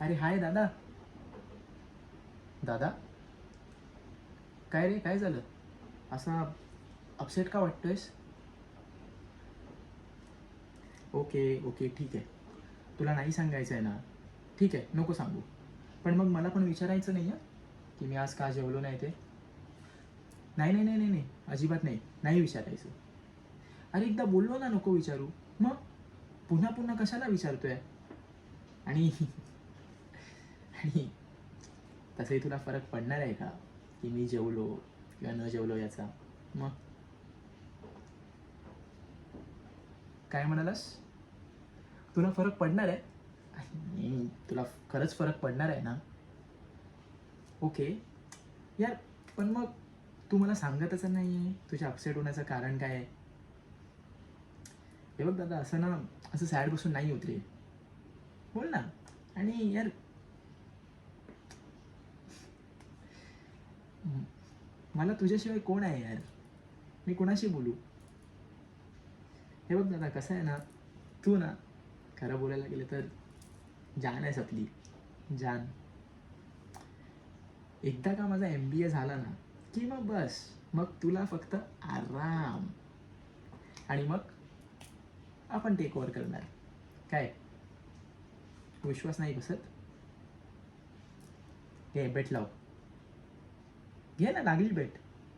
अरे हाय दादा. दादा? काय रे काय झालं? असा अपसेट का वाटतोयस? ओके ओके ठीक आहे. तुला नाही सांगायचं आहे ना? ठीक आहे नको सांगू. पण मग मला पण विचारायचं नाही आहे की मी आज का जेवलो नाही ते? नाही नाही नाही नाही नाही अजिबात नाही. नाही विचारायचं. अरे एकदा बोललो ना नको विचारू. मग? पुन्हा पुन्हा कशाला विचारतोय? आणि आणि तसंही तुला फरक पडणार आहे का? की मी जेवलो किंवा न जेवलो याचा? मग? काय म्हणालास? तुला फरक पडणार आहे? आणि तुला खरंच फरक पडणार आहे ना? ओके. यार पण मग तू मला सांगतच नाही आहे. तुझ्या अपसेट होण्याचं कारण काय आहे? हे बघ दादा असं ना असं सॅड बसून नाही होत रे. बोल ना. आणि यार मला तुझ्याशिवाय कोण आहे यार? मी कोणाशी बोलू? हे बघ दादा कसं आहे ना तू ना खरं बोलायला गेलं तर जान आहेस आपली. जान. एकदा का माझा एम बी ए झाला ना की मग बस मग तुला फक्त आराम. आणि मग आपण टेक ओव्हर करणार. काय? विश्वास नाही बसत? हे बेट लाव. घे ना लागली भेट.